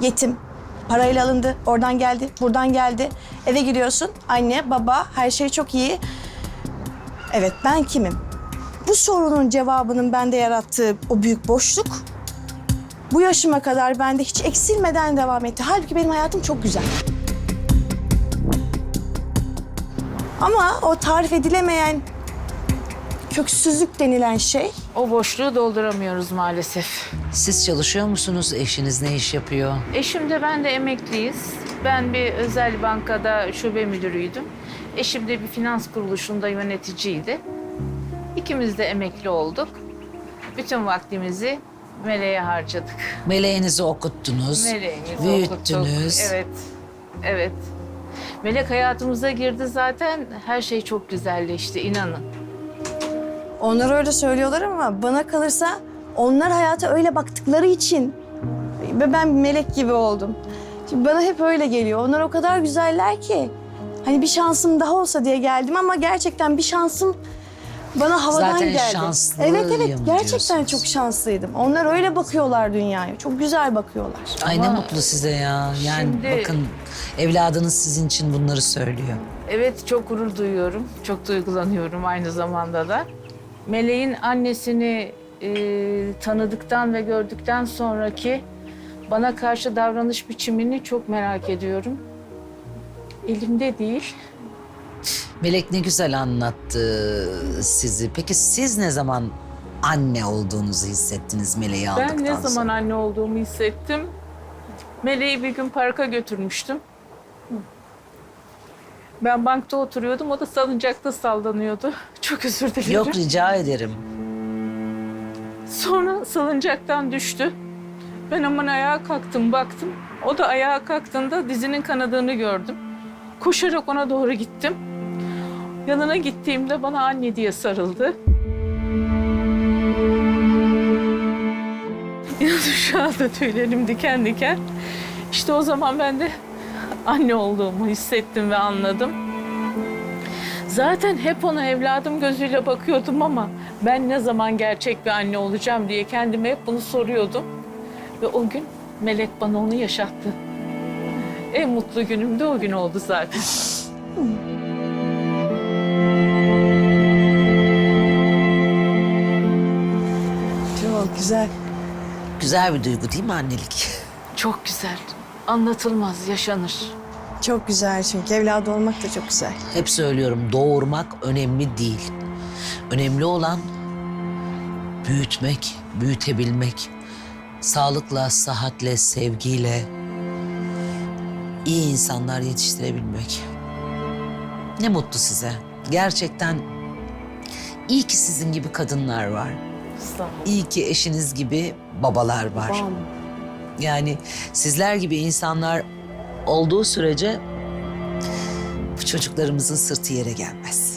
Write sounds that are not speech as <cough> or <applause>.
yetim. Parayla alındı, oradan geldi, buradan geldi. Eve gidiyorsun, anne, baba, her şey çok iyi. Evet, ben kimim? Bu sorunun cevabının bende yarattığı o büyük boşluk bu yaşıma kadar bende hiç eksilmeden devam etti. Halbuki benim hayatım çok güzel. Ama o tarif edilemeyen köksüzlük denilen şey O boşluğu dolduramıyoruz maalesef. Siz çalışıyor musunuz? Eşiniz ne iş yapıyor? Eşim de ben de emekliyiz. Ben bir özel bankada şube müdürüydüm. Eşim de bir finans kuruluşunda yöneticiydi. İkimiz de emekli olduk. Bütün vaktimizi meleğe harcadık. Meleğinizi okuttunuz, Meleğimizi büyüttünüz. okuttuk. Evet, evet. Melek hayatımıza girdi zaten her şey çok güzelleşti inanın. Onlar öyle söylüyorlar ama bana kalırsa onlar hayata öyle baktıkları için ve ben melek gibi oldum. Şimdi bana hep öyle geliyor. Onlar o kadar güzeller ki. Hani bir şansım daha olsa diye geldim ama gerçekten bir şansım bana havadan Zaten geldi. Evet evet gerçekten diyorsunuz. çok şanslıydım. Onlar öyle bakıyorlar dünyaya. Çok güzel bakıyorlar. Ay ne Ama mutlu size ya. Yani şimdi- bakın evladınız sizin için bunları söylüyor. Evet çok gurur duyuyorum. Çok duygulanıyorum aynı zamanda da. Meleğin annesini e, tanıdıktan ve gördükten sonraki bana karşı davranış biçimini çok merak ediyorum. Elimde değil. Melek ne güzel anlattı sizi. Peki siz ne zaman anne olduğunuzu hissettiniz Meleği aldıktan Ben ne zaman sonra? anne olduğumu hissettim. Meleği bir gün parka götürmüştüm. Ben bankta oturuyordum, o da salıncakta sallanıyordu. <laughs> Çok özür dilerim. Yok rica ederim. Sonra salıncaktan düştü. Ben hemen ayağa kalktım, baktım. O da ayağa kalktığında dizinin kanadığını gördüm. Koşarak ona doğru gittim. Yanına gittiğimde bana anne diye sarıldı. İnanın şu anda tüylerim diken diken. İşte o zaman ben de <laughs> anne olduğumu hissettim ve anladım. Zaten hep ona evladım gözüyle bakıyordum ama ben ne zaman gerçek bir anne olacağım diye kendime hep bunu soruyordum. Ve o gün Melek bana onu yaşattı. En mutlu günüm de o gün oldu zaten. <laughs> Çok güzel. Güzel bir duygu değil mi annelik? Çok güzel. Anlatılmaz, yaşanır. Çok güzel çünkü evladı olmak da çok güzel. Hep söylüyorum doğurmak önemli değil. Önemli olan büyütmek, büyütebilmek. Sağlıkla, sıhhatle, sevgiyle iyi insanlar yetiştirebilmek. Ne mutlu size. Gerçekten iyi ki sizin gibi kadınlar var. İyi ki eşiniz gibi babalar var. Yani sizler gibi insanlar olduğu sürece bu çocuklarımızın sırtı yere gelmez.